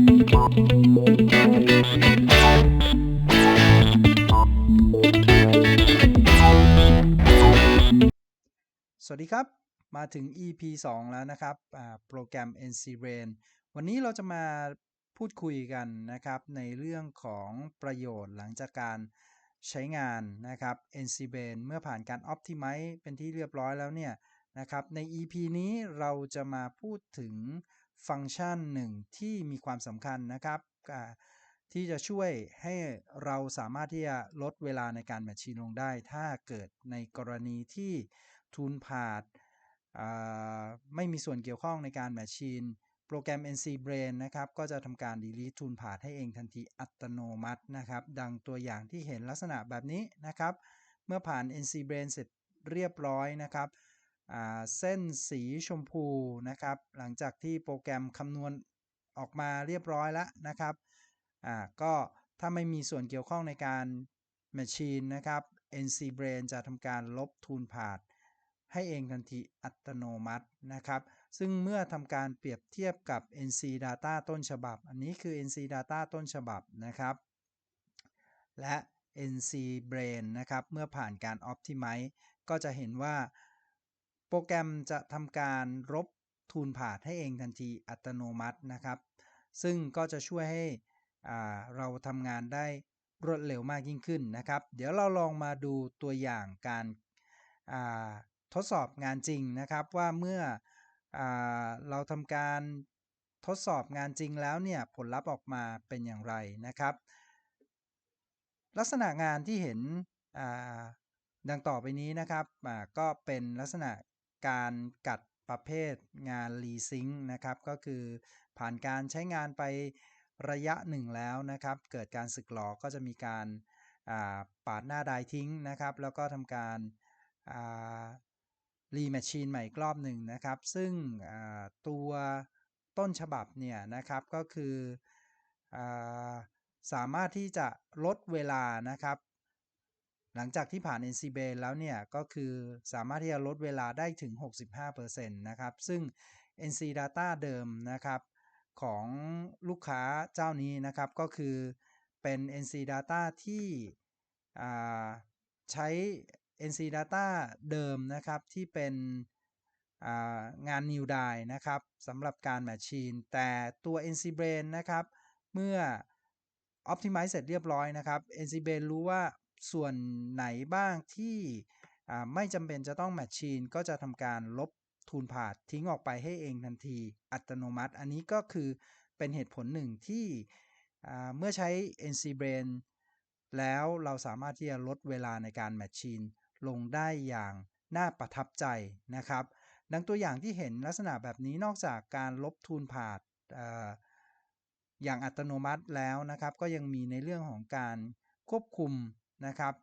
สวัสดีครับ มาถึง EP 2 แล้วนะครับโปรแกรม NC Brain วันนี้เราจะมาพูดคุยกันนะครับในเรื่องของประโยชน์หลังจากการใช้งานนะครับ NC Brain เมื่อผ่านการ Optimize เป็นที่เรียบร้อยแล้วเนี่ย นะครับ ใน EP นี้เราจะมาพูดถึงฟังก์ชันหนึ่งที่มีความสำคัญนะครับที่จะช่วยให้เราสามารถที่จะลดเวลาในการแมชชีนลงได้ ถ้าเกิดในกรณีที่ทูนพาดไม่มีส่วนเกี่ยวข้องในการแมชชีนโปรแกรม NC Brain นะครับ ก็จะทำการ delete ทูนพาดให้เองทันทีอัตโนมัตินะครับ ดังตัวอย่างที่เห็นลักษณะแบบนี้นะครับ เมื่อผ่าน NC Brain เสร็จเรียบร้อยนะครับ เส้นสีชมพูนะครับ หลังจากที่โปรแกรมคำนวณออกมาเรียบร้อยแล้วนะครับก็ถ้าไม่มีส่วนเกี่ยวข้องในการ Machine นะครับ NC Brain จะทำการลบทูนพาดให้เองทันทีอัตโนมัตินะครับ ซึ่งเมื่อทำการเปรียบเทียบกับ NC Data ต้นฉบับ อันนี้คือ NC Data ต้นฉบับนะครับ และ NC Brain นะครับ เมื่อผ่านการ Optimize ก็จะเห็นว่า โปรแกรมจะทำการลบทูนพาดให้เองทันทีอัตโนมัตินะครับ ซึ่งก็จะช่วยให้เราทำงานได้รวดเร็วมากยิ่งขึ้นนะครับ เดี๋ยวเราลองมาดูตัวอย่างการาทดสอบงานจริงนะครับว่าเมื่ออเราทำการทดสอบงานจริงแล้วเนี่ยผลลัพธ์ออกมาเป็นอย่างไรนะครับ ลักษณะงานที่เห็นดังต่อไปนี้นะครับก็เป็นลักษณะ การกัดประเภทงานรีซิงนะครับ ก็คือผ่านการใช้งานไประยะหนึ่งแล้วนะครับ เกิดการสึกหลอก็จะมีการปาดหน้าไดทิ้งนะครับ แล้วก็ทำการรีแมชชีนใหม่อีกรอบหนึ่งนะครับ ซึ่งตัวต้นฉบับเนี่ยนะครับก็คืออสามารถที่จะลดเวลานะครับ หลังจากที่ผ่าน NC b a n แล้วเนี่ย ก็คือสามารถที่จะลดเวลาได้ถึง 65%นะครับ ซึ่ง NC Data เดิมนะครับของลูกค้าเจ้านี้นะครับ ก็คือเป็น NC Data ที่ใช้ NC Data เดิมนะครับที่เป็นงาน New Die นะครับสำหรับการ Machine แต่ตัว NC Brain นะครับ เมื่อ Optimize เสร็จเรียบร้อยนะครับ NC Brain รู้ว่า ส่วนไหนบ้างที่ไม่จำเป็นจะต้อง Machine ก็จะทำการลบทูนพาดทิ้งออกไปให้เองทันทีอัตโนมัติ อันนี้ก็คือเป็นเหตุผลหนึ่งที่เมื่อใช้ NC Brain แล้วเราสามารถที่จะลดเวลาในการ Machine ลงได้อย่างน่าประทับใจนะครับ ดังตัวอย่างที่เห็นลักษณะแบบนี้นอกจากการลบทูนผาดอย่างอัตโนมัติแล้วนะครับ ก็ยังมีในเรื่องของการควบคุม นะครับ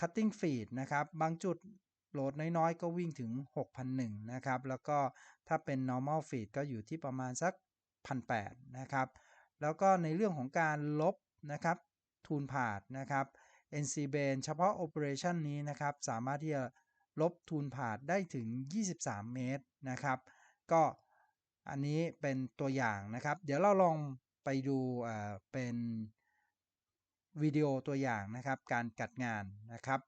cutting feed นะครับ บางจุดโหลดน้อยๆ ก็วิ่งถึง 6,001นะครับ แล้วก็ถ้าเป็น normal feed ก็อยู่ที่ประมาณสัก 1,800นะครับ แล้วก็ในเรื่องของการลบนะครับทูนผาดนะครับ NC b a n เฉพาะ Operation นี้นะครับ สามารถที่จะลบทูนผาดได้ถึง 23 เมตรนะครับ ก็อันนี้เป็นตัวอย่างนะครับ เดี๋ยวเราลองไปดูเป็น วิดีโอตัวอย่างนะครับ การกัดงานนะครับ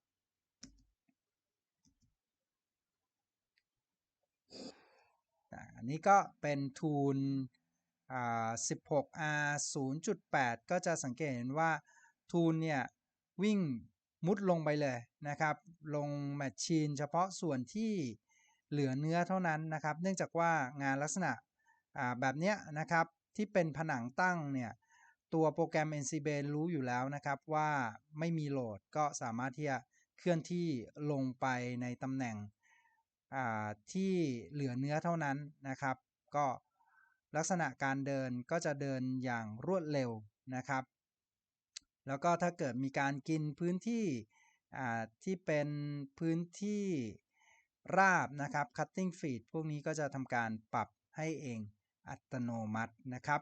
อันนี้ก็เป็นทูน 16R 0.8 ก็จะสังเกตเห็นว่าทูนเนี่ย วิ่งมุดลงไปเลยนะครับ ลงแมชชีนเฉพาะส่วนที่เหลือเนื้อเท่านั้นนะครับ เนื่องจากว่างานลักษณะแบบนี้นะครับที่เป็นผนังตั้งเนี่ย ตัวโปรแกรม NC b a n รู้อยู่แล้วนะครับว่าไม่มีโหลดก็สามารถที่จะเคลื่อนที่ลงไปในตำแหน่งที่เหลือเนื้อเท่านั้นนะครับ ก็ลักษณะการเดินก็จะเดินอย่างรวดเร็วนะครับ แล้วก็ถ้าเกิดมีการกินพื้นที่ที่เป็นพื้นที่ราบนะครับ cutting feed พวกนี้ก็จะทำการปรับให้เองอัตโนมัตินะครับ